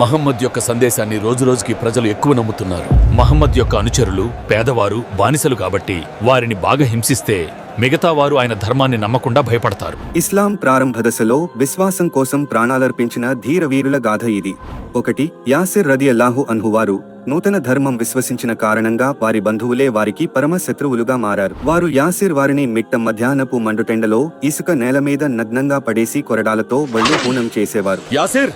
మహమ్మద్ యొక్క సందేశాన్ని రోజురోజుకి ప్రజలు ఎక్కువ నమ్ముతున్నారు. మహమ్మద్ యొక్క అనుచరులు పేదవారు బానిసలు కాబట్టి వారిని బాగా హింసిస్తే మిగతా వారు ఆయన ధర్మాన్ని నమ్మకుండా భయపడతారు. ఇస్లాం ప్రారంభ దశలో విశ్వాసం కోసం ప్రాణాలర్పించిన ధీరవీరుల గాథ ఇది. ఒకటి యాసిర్ రది అల్లాహు అన్హువారు నూతన ధర్మం విశ్వసించిన కారణంగా వారి బంధువులే వారికి పరమ శత్రువులుగా మారారు. వారు యాసిర్ వారిని మిట్ట మధ్యాహ్నపు మండుటెండలో ఇసుక నేల మీద నగ్నంగా పడేసి కొరడాలతో వళ్ళు హూనం చేసేవారు. యాసిర్!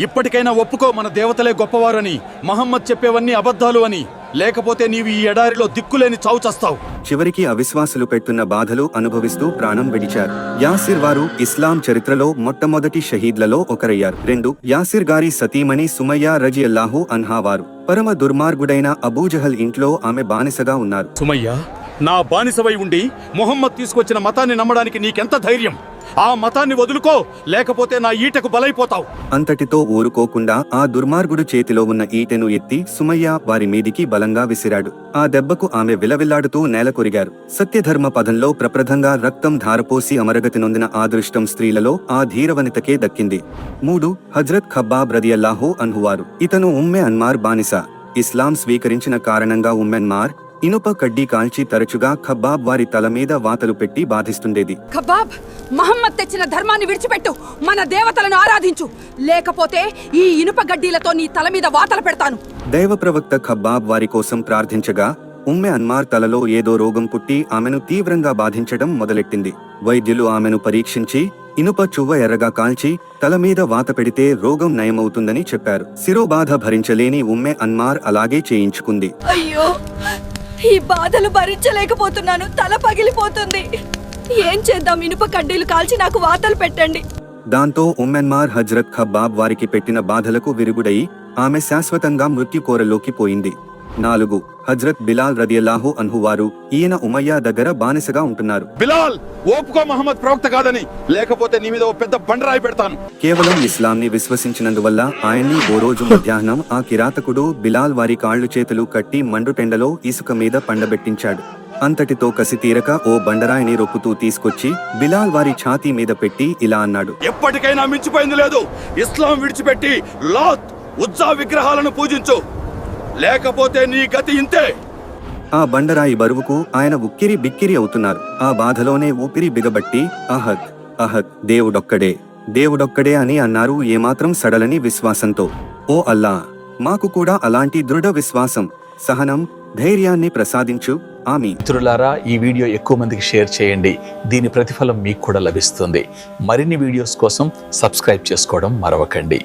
ఇప్పటికైనా ఒప్పుకో మన దేవతలే గొప్పవారని మహమ్మద్ చెప్పేవన్నీ అబద్ధాలు అని. లేకపోతే నీవు ఈ ఎడారిలో దిక్కులేని చావు చస్తావు. చివరికి అవిశ్వాసులు పెట్టున్న బాధలు అనుభవిస్తూ ప్రాణం విడిచారు. యాసిర్ వారు ఇస్లాం చరిత్రలో మొట్టమొదటి షహీద్లలో ఒకరయ్యారు. రెండు యాసిర్ గారి సతీమణి సుమయ్య రజి అల్లాహు అన్హా వారు. పరమ దుర్మార్గుడైన అబూజహల్ ఇంట్లో ఆమె బానిసగా ఉన్నారు. సుమయ్య నా బానిసవై ఉండి మొహమ్మద్ తీసుకొచ్చిన మతాన్ని నమ్మడానికి నీకెంత ధైర్యం? ఆ మతాన్ని వదులుకో లేకపోతే నా ఈటకు బలైపోతావు. అంతటితో ఊరుకోకుండా ఆ దుర్మార్గుడు చేతిలో ఉన్న ఈటెను ఎత్తి సుమయ్య వారి మీదికి బలంగా విసిరాడు. ఆ దెబ్బకు ఆమె విలవిల్లాడుతూ నేల కొరిగారు. సత్యధర్మ పదంలో ప్రప్రథంగా రక్తం ధారపోసి అమరగతి నొందిన ఆదృష్టం స్త్రీలలో ఆ ధీరవనితకే దక్కింది. మూడు హజ్రత్ ఖబ్బాబ్ రదియల్లాహు అన్హువారు. ఇతను ఉమ్మె అన్మార్ బానిస. ఇస్లాం స్వీకరించిన కారణంగా ఉమ్మెన్మార్ ఇనుప కడ్డీ కాల్చి తరచుగా ఖబ్బాబ్ వారి తల మీద వాతలు పెట్టి బాధిస్తుండేది. ఖబాబ్ మహమ్మద్ తెచ్చిన ధర్మాన్ని విడిచిపెట్టు. మన దేవతలను ఆరాధించు. లేకపోతే ఈ ఇనుప గడ్డీలతో నీ తల మీద వాతలు పెడతాను. దైవ ప్రవక్త ఖబ్బాబ్ వారి కోసం ప్రార్థించగా ఉమ్మె అన్మార్ తలలో ఏదో రోగం పుట్టి ఆమెను తీవ్రంగా బాధించడం మొదలెట్టింది. వైద్యులు ఆమెను పరీక్షించి ఇనుప చువ్వ ఎర్రగా కాల్చి తల మీద వాత పెడితే రోగం నయమవుతుందని చెప్పారు. శిరోబాధ భరించలేని ఉమ్మె అన్మార్ అలాగే చేయించుకుంది. అయ్యో! ఈ బాధలు భరించలేకపోతున్నాను. తల పగిలిపోతుంది. ఏం చేద్దాం? ఇనుప కడ్డీలు కాల్చి నాకు వాతలు పెట్టండి. దాంతో ఉమ్మెన్మార్ హజ్రత్ ఖబ్బాబ్ వారికి పెట్టిన బాధలకు విరుగుడై ఆమె శాశ్వతంగా మృత్యు కోరలోకి పోయింది. నాలుగు. హజ్రత్ బిలాల్ రదియల్లాహు అన్హువారు ఈయన ఉమయ్య దగ్గర బానిసగా ఉంటున్నారు. బిలాల్ ఓపుకో మహమ్మద్ ప్రవక్త కాదని లేకపోతే నీ మీద ఓ పెద్ద బండరాయి పెడతాను. కేవలం ఇస్లాంని విశ్వసించినందువల్ల ఆయన్ని ఓ రోజు మధ్యాహ్నం ఆ కిరాతకుడు బిలాల్ వారి కాళ్ళు చేతులు కట్టి మండుటెండలో ఇసుక మీద పండబెట్టించాడు. అంతటితో కసి తీరక ఓ బండరాయిని రొక్కుతూ తీసుకొచ్చి బిలాల్ వారి ఛాతీ మీద పెట్టి ఇలా అన్నాడు. ఎప్పటికైనా మించిపోయింది లేదు. ఇస్లాం విడిచిపెట్టి లాత్ ఉజ్జా విగ్రహాలను పూజించు. లేకపోతే నీ గతి ఇంతే. ఆ బండరాయి బరువుకు ఆయన ఉక్కిరి బిక్కిరి అవుతున్నారు. ఆ బాధలోనే ఊపిరి బిగబట్టి అహద్ అహద్ దేవుడొక్కడే దేవుడొక్కడే అని అన్నారు ఏమాత్రం సడలని విశ్వాసంతో. ఓ అల్లా మాకు కూడా అలాంటి దృఢ విశ్వాసం సహనం ధైర్యాన్ని ప్రసాదించు. ఆమీ మిత్రులారా ఈ వీడియో ఎక్కువ మందికి షేర్ చేయండి. దీని ప్రతిఫలం మీకు కూడా లభిస్తుంది. మరిన్ని వీడియోస్ కోసం సబ్స్క్రైబ్ చేసుకోవడం మరవకండి.